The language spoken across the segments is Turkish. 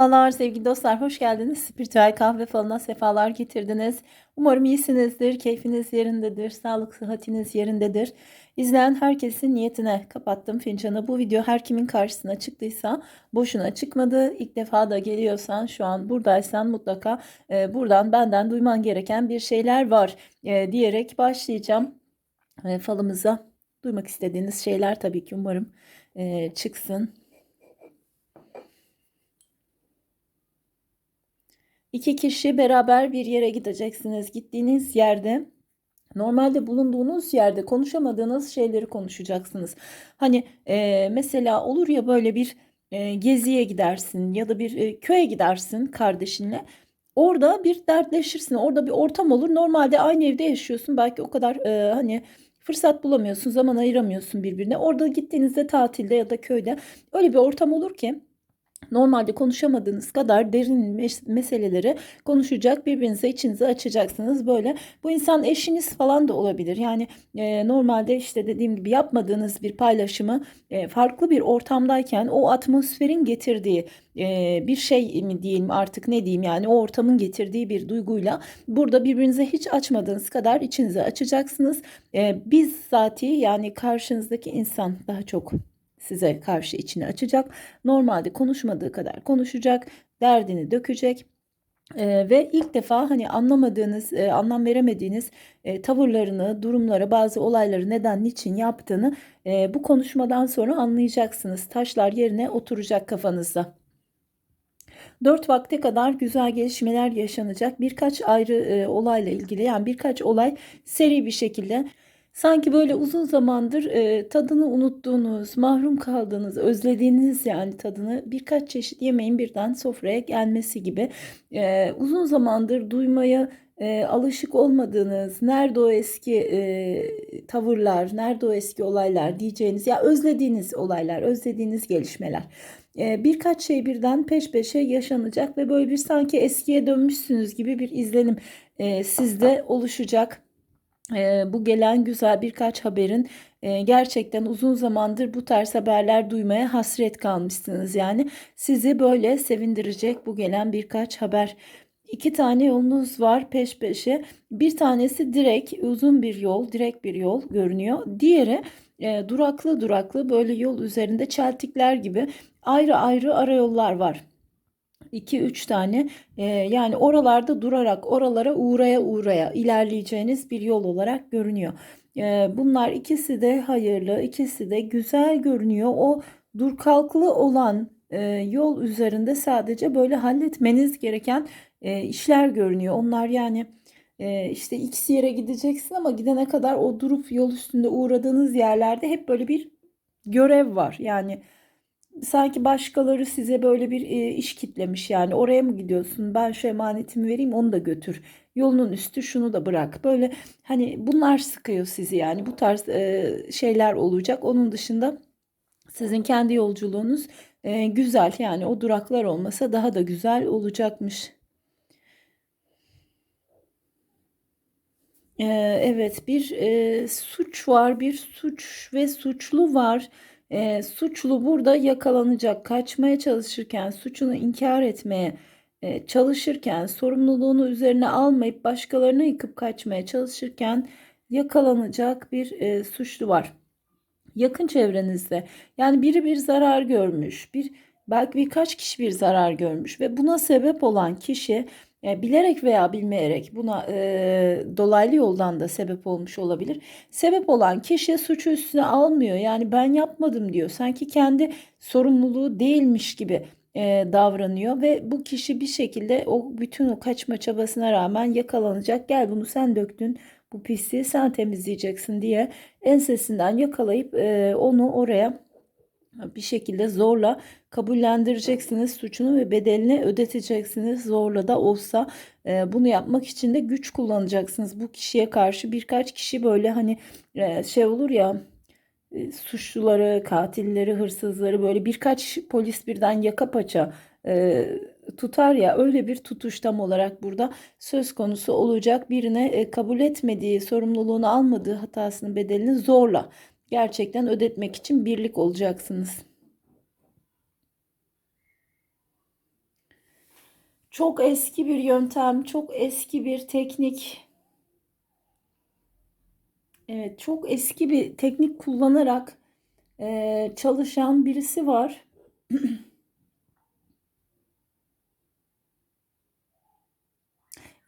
Merhabalar sevgili dostlar, hoş geldiniz. Spiritüel kahve falına sefalar getirdiniz. Umarım iyisinizdir, keyfiniz yerindedir, sağlık sıhhatiniz yerindedir. İzleyen herkesin niyetine kapattım fincanı. Bu video her kimin karşısına çıktıysa boşuna çıkmadı. İlk defa da geliyorsan, şu an buradaysan mutlaka e, buradan benden duyman gereken bir şeyler var e, diyerek başlayacağım e, falımıza. Duymak istediğiniz şeyler tabii ki umarım e, çıksın. İki kişi beraber bir yere gideceksiniz. Gittiğiniz yerde normalde bulunduğunuz yerde konuşamadığınız şeyleri konuşacaksınız. Hani e, mesela olur ya böyle bir e, geziye gidersin ya da bir e, köye gidersin kardeşinle. Orada bir dertleşirsin. Orada bir ortam olur. Normalde aynı evde yaşıyorsun. Belki o kadar e, hani fırsat bulamıyorsun, zaman ayıramıyorsun birbirine. Orada gittiğinizde tatilde ya da köyde öyle bir ortam olur ki normalde konuşamadığınız kadar derin mes meseleleri konuşacak birbirinize içinizi açacaksınız böyle. Bu insan eşiniz falan da olabilir. Yani e, normalde işte dediğim gibi yapmadığınız bir paylaşımı e, farklı bir ortamdayken o atmosferin getirdiği e, bir şey mi diyelim artık ne diyeyim yani o ortamın getirdiği bir duyguyla burada birbirinize hiç açmadığınız kadar içinizi açacaksınız. E, bizzati yani karşınızdaki insan daha çok size karşı içini açacak. Normalde konuşmadığı kadar konuşacak, derdini dökecek. Ee, ve ilk defa hani anlamadığınız, e, anlam veremediğiniz e, tavırlarını, durumları, bazı olayları neden, niçin yaptığını e, bu konuşmadan sonra anlayacaksınız. Taşlar yerine oturacak kafanızda. Dört vakte kadar güzel gelişmeler yaşanacak. Birkaç ayrı e, olayla ilgili yani birkaç olay seri bir şekilde Sanki böyle uzun zamandır e, tadını unuttuğunuz, mahrum kaldığınız, özlediğiniz yani tadını birkaç çeşit yemeğin birden sofraya gelmesi gibi e, uzun zamandır duymaya e, alışık olmadığınız, nerede o eski e, tavırlar, nerede o eski olaylar diyeceğiniz ya özlediğiniz olaylar, özlediğiniz gelişmeler. E, birkaç şey birden peş peşe yaşanacak ve böyle bir sanki eskiye dönmüşsünüz gibi bir izlenim e, sizde oluşacak bu gelen güzel birkaç haberin gerçekten uzun zamandır bu tarz haberler duymaya hasret kalmışsınız. Yani sizi böyle sevindirecek bu gelen birkaç haber. İki tane yolunuz var peş peşe. Bir tanesi direkt uzun bir yol, direkt bir yol görünüyor. Diğeri e, duraklı duraklı böyle yol üzerinde çeltikler gibi ayrı ayrı arayollar var. 2-3 tane e, yani oralarda durarak oralara uğraya uğraya ilerleyeceğiniz bir yol olarak görünüyor. E, bunlar ikisi de hayırlı, ikisi de güzel görünüyor. O dur kalklı olan e, yol üzerinde sadece böyle halletmeniz gereken e, işler görünüyor. Onlar yani e, işte X yere gideceksin ama gidene kadar o durup yol üstünde uğradığınız yerlerde hep böyle bir görev var. Yani sanki başkaları size böyle bir e, iş kitlemiş. Yani oraya mı gidiyorsun? Ben şu emanetimi vereyim onu da götür. Yolunun üstü şunu da bırak. Böyle hani bunlar sıkıyor sizi yani. Bu tarz e, şeyler olacak. Onun dışında sizin kendi yolculuğunuz e, güzel. Yani o duraklar olmasa daha da güzel olacakmış. Evet bir e, suç var bir suç ve suçlu var e, suçlu burada yakalanacak, kaçmaya çalışırken, suçunu inkar etmeye e, çalışırken, sorumluluğunu üzerine almayıp başkalarına yıkıp kaçmaya çalışırken yakalanacak bir e, suçlu var. Yakın çevrenizde yani biri bir zarar görmüş, bir belki birkaç kişi bir zarar görmüş ve buna sebep olan kişi yani bilerek veya bilmeyerek buna e, dolaylı yoldan da sebep olmuş olabilir. Sebep olan kişi suçu üstüne almıyor. Yani ben yapmadım diyor. Sanki kendi sorumluluğu değilmiş gibi e, davranıyor ve bu kişi bir şekilde o bütün o kaçma çabasına rağmen yakalanacak. Gel bunu sen döktün. Bu pisliği sen temizleyeceksin diye ensesinden yakalayıp e, onu oraya bir şekilde zorla kabullendireceksiniz suçunu ve bedelini ödeteceksiniz zorla da olsa. E, bunu yapmak için de güç kullanacaksınız. Bu kişiye karşı birkaç kişi böyle hani e, şey olur ya e, suçluları katilleri hırsızları böyle birkaç polis birden yaka paça e, tutar ya öyle bir tutuş tam olarak burada söz konusu olacak. Birine e, kabul etmediği sorumluluğunu almadığı hatasının bedelini zorla gerçekten ödetmek için birlik olacaksınız. Çok eski bir yöntem, çok eski bir teknik. Evet, çok eski bir teknik kullanarak e, çalışan birisi var.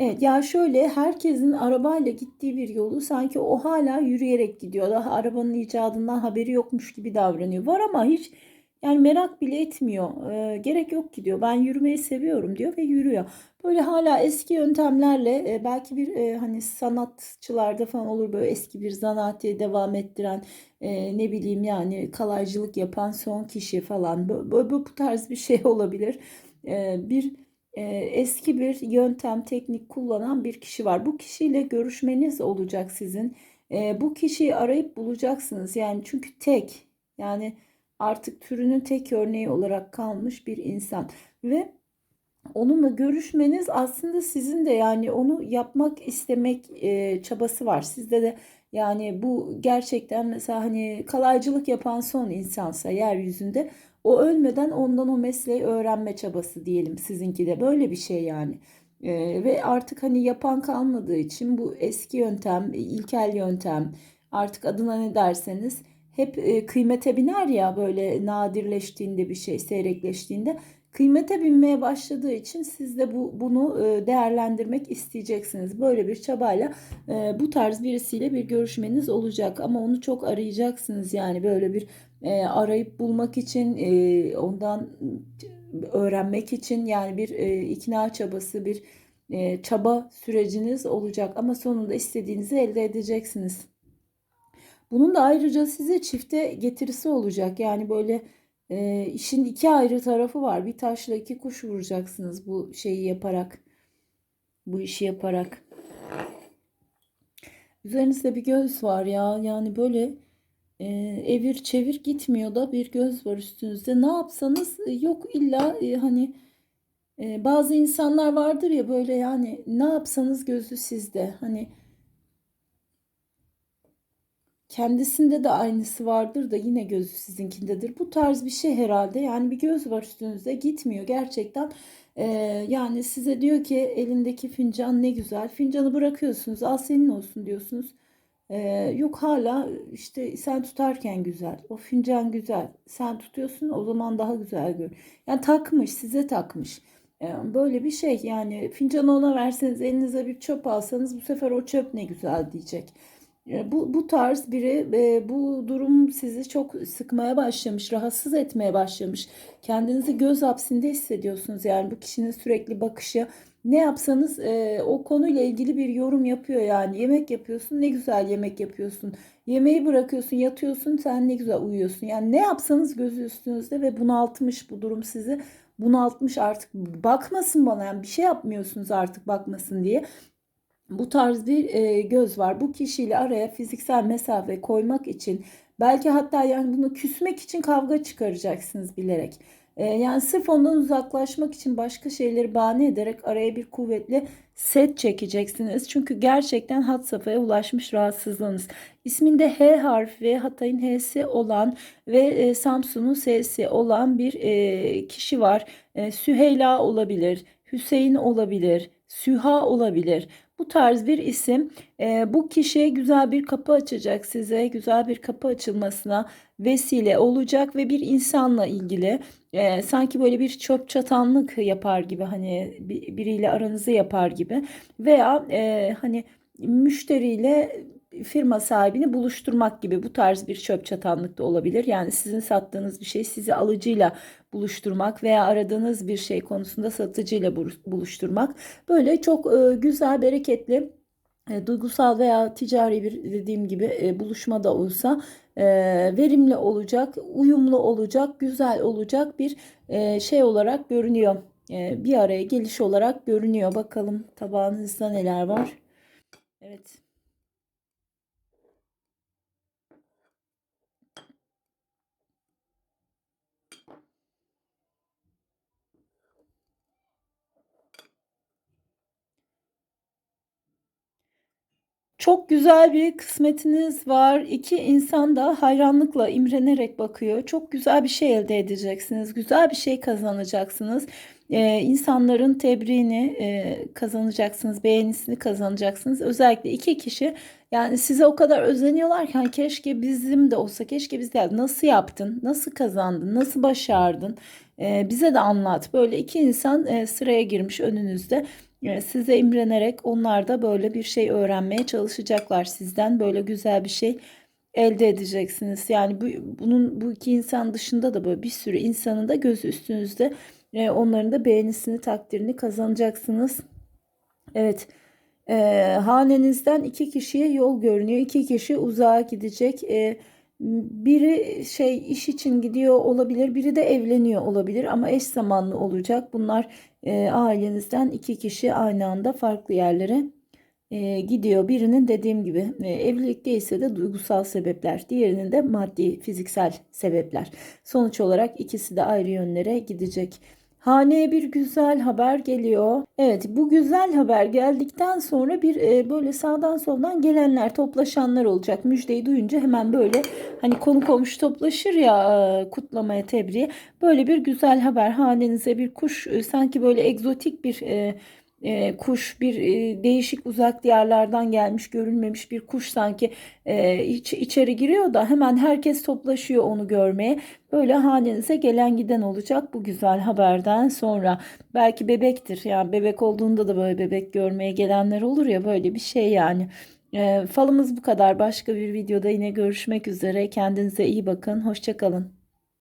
Evet ya şöyle herkesin arabayla gittiği bir yolu sanki o hala yürüyerek gidiyor. Daha arabanın icadından haberi yokmuş gibi davranıyor. Var ama hiç yani merak bile etmiyor. E, gerek yok ki diyor. Ben yürümeyi seviyorum diyor ve yürüyor. Böyle hala eski yöntemlerle e, belki bir e, hani sanatçılarda falan olur böyle eski bir zanaati devam ettiren e, ne bileyim yani kalaycılık yapan son kişi falan. Bu, bu, bu tarz bir şey olabilir. E, bir eski bir yöntem, teknik kullanan bir kişi var. Bu kişiyle görüşmeniz olacak sizin. E, bu kişiyi arayıp bulacaksınız. Yani çünkü tek yani artık türünün tek örneği olarak kalmış bir insan ve onunla görüşmeniz aslında sizin de yani onu yapmak istemek e, çabası var. Sizde de yani bu gerçekten mesela hani kalaycılık yapan son insansa yeryüzünde o ölmeden ondan o mesleği öğrenme çabası diyelim sizinki de böyle bir şey yani. E, ve artık hani yapan kalmadığı için bu eski yöntem, ilkel yöntem artık adına ne derseniz hep e, kıymete biner ya böyle nadirleştiğinde bir şey seyrekleştiğinde kıymete binmeye başladığı için siz de bu bunu e, değerlendirmek isteyeceksiniz. Böyle bir çabayla e, bu tarz birisiyle bir görüşmeniz olacak ama onu çok arayacaksınız yani böyle bir e, arayıp bulmak için ondan öğrenmek için yani bir ikna çabası bir çaba süreciniz olacak ama sonunda istediğinizi elde edeceksiniz. Bunun da ayrıca size çifte getirisi olacak. Yani böyle e, işin iki ayrı tarafı var. Bir taşla iki kuş vuracaksınız bu şeyi yaparak. Bu işi yaparak. Üzerinizde bir göz var ya. Yani böyle e, evir çevir gitmiyor da bir göz var üstünüzde. Ne yapsanız e, yok illa e, hani e, bazı insanlar vardır ya böyle yani ne yapsanız gözü sizde. Hani Kendisinde de aynısı vardır da yine gözü sizinkindedir. Bu tarz bir şey herhalde. Yani bir göz var üstünüzde gitmiyor gerçekten. Ee, yani size diyor ki elindeki fincan ne güzel. Fincanı bırakıyorsunuz al senin olsun diyorsunuz. Ee, yok hala işte sen tutarken güzel. O fincan güzel. Sen tutuyorsun o zaman daha güzel gör. Yani takmış size takmış. Ee, böyle bir şey yani fincanı ona verseniz elinize bir çöp alsanız bu sefer o çöp ne güzel diyecek. E, bu, bu tarz biri e, bu durum sizi çok sıkmaya başlamış, rahatsız etmeye başlamış. Kendinizi göz hapsinde hissediyorsunuz. Yani bu kişinin sürekli bakışı ne yapsanız e, o konuyla ilgili bir yorum yapıyor yani. Yemek yapıyorsun ne güzel yemek yapıyorsun. Yemeği bırakıyorsun yatıyorsun sen ne güzel uyuyorsun. Yani ne yapsanız gözü üstünüzde ve bunaltmış bu durum sizi bunaltmış artık bakmasın bana yani bir şey yapmıyorsunuz artık bakmasın diye bu tarz bir e, göz var. Bu kişiyle araya fiziksel mesafe koymak için belki hatta yani bunu küsmek için kavga çıkaracaksınız bilerek. E, yani sırf ondan uzaklaşmak için başka şeyleri bahane ederek araya bir kuvvetli set çekeceksiniz. Çünkü gerçekten hat safhaya ulaşmış rahatsızlığınız. İsminde H harfi, Hatay'ın H'si olan ve e, Samsun'un S'si olan bir e, kişi var. E, Süheyla olabilir, Hüseyin olabilir, Süha olabilir. Bu tarz bir isim e, bu kişiye güzel bir kapı açacak size güzel bir kapı açılmasına vesile olacak ve bir insanla ilgili e, sanki böyle bir çöp çatanlık yapar gibi hani biriyle aranızı yapar gibi veya e, hani müşteriyle firma sahibini buluşturmak gibi bu tarz bir çöp çatanlık da olabilir. Yani sizin sattığınız bir şey sizi alıcıyla buluşturmak veya aradığınız bir şey konusunda satıcıyla buluşturmak. Böyle çok e, güzel, bereketli e, duygusal veya ticari bir dediğim gibi e, buluşma da olsa verimli olacak, uyumlu olacak, güzel olacak bir şey olarak görünüyor. Bir araya geliş olarak görünüyor. Bakalım tabağınızda neler var. Evet. Çok güzel bir kısmetiniz var. İki insan da hayranlıkla, imrenerek bakıyor. Çok güzel bir şey elde edeceksiniz. Güzel bir şey kazanacaksınız. Ee, insanların tebriğini e, kazanacaksınız, beğenisini kazanacaksınız. Özellikle iki kişi yani size o kadar özeniyorlar ki hani keşke bizim de olsa, keşke biz de nasıl yaptın, nasıl kazandın, nasıl başardın, Ee, bize de anlat. Böyle iki insan e, sıraya girmiş önünüzde. E, size imrenerek onlar da böyle bir şey öğrenmeye çalışacaklar sizden. Böyle güzel bir şey elde edeceksiniz. Yani bu, bunun bu iki insan dışında da böyle bir sürü insanın da gözü üstünüzde. E, onların da beğenisini, takdirini kazanacaksınız. Evet. E, hanenizden iki kişiye yol görünüyor. İki kişi uzağa gidecek. E, biri şey iş için gidiyor olabilir, biri de evleniyor olabilir ama eş zamanlı olacak. Bunlar e, ailenizden iki kişi aynı anda farklı yerlere e, gidiyor. Birinin dediğim gibi e, evlilik değilse de duygusal sebepler, diğerinin de maddi, fiziksel sebepler. Sonuç olarak ikisi de ayrı yönlere gidecek. Haneye bir güzel haber geliyor. Evet bu güzel haber geldikten sonra bir e, böyle sağdan soldan gelenler toplaşanlar olacak. Müjdeyi duyunca hemen böyle hani konu komşu toplaşır ya e, kutlamaya tebriğe. Böyle bir güzel haber hanenize bir kuş e, sanki böyle egzotik bir e, e, kuş bir e, değişik uzak diyarlardan gelmiş görülmemiş bir kuş sanki e, iç, içeri giriyor da hemen herkes toplaşıyor onu görmeye. Böyle hanenize gelen giden olacak bu güzel haberden sonra. Belki bebektir yani bebek olduğunda da böyle bebek görmeye gelenler olur ya böyle bir şey yani. E, falımız bu kadar. Başka bir videoda yine görüşmek üzere. Kendinize iyi bakın. Hoşçakalın.